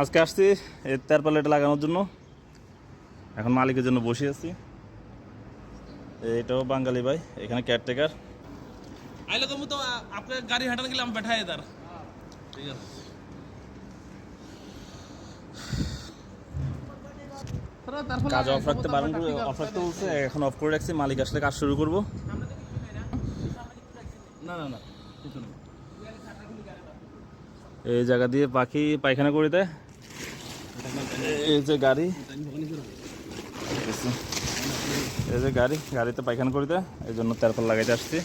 আজকে আসছি এই তের প্যালেটে লাগানোর জন্য। এখন মালিকের জন্য বসে আছি। এটাও বাঙালি ভাই এখানে কেয়ারটেকার আইলে কমু তো আপনার গাড়ি হাঁটাতে গেলে বেঠাই তার। কাজ অফ রাখতে পারেন অফ রাখতে বলছে এখন অফ করে রাখছি মালিক আসলে কাজ শুরু করব। না না না। এই জায়গা দিয়ে পাখি পায়খানা করে দেয়। এই যে গাড়ি। এই যে গাড়ি, গাড়িতে পায়খানা করে দেয়। এই জন্য তেরপাল লাগাইতে আসছি।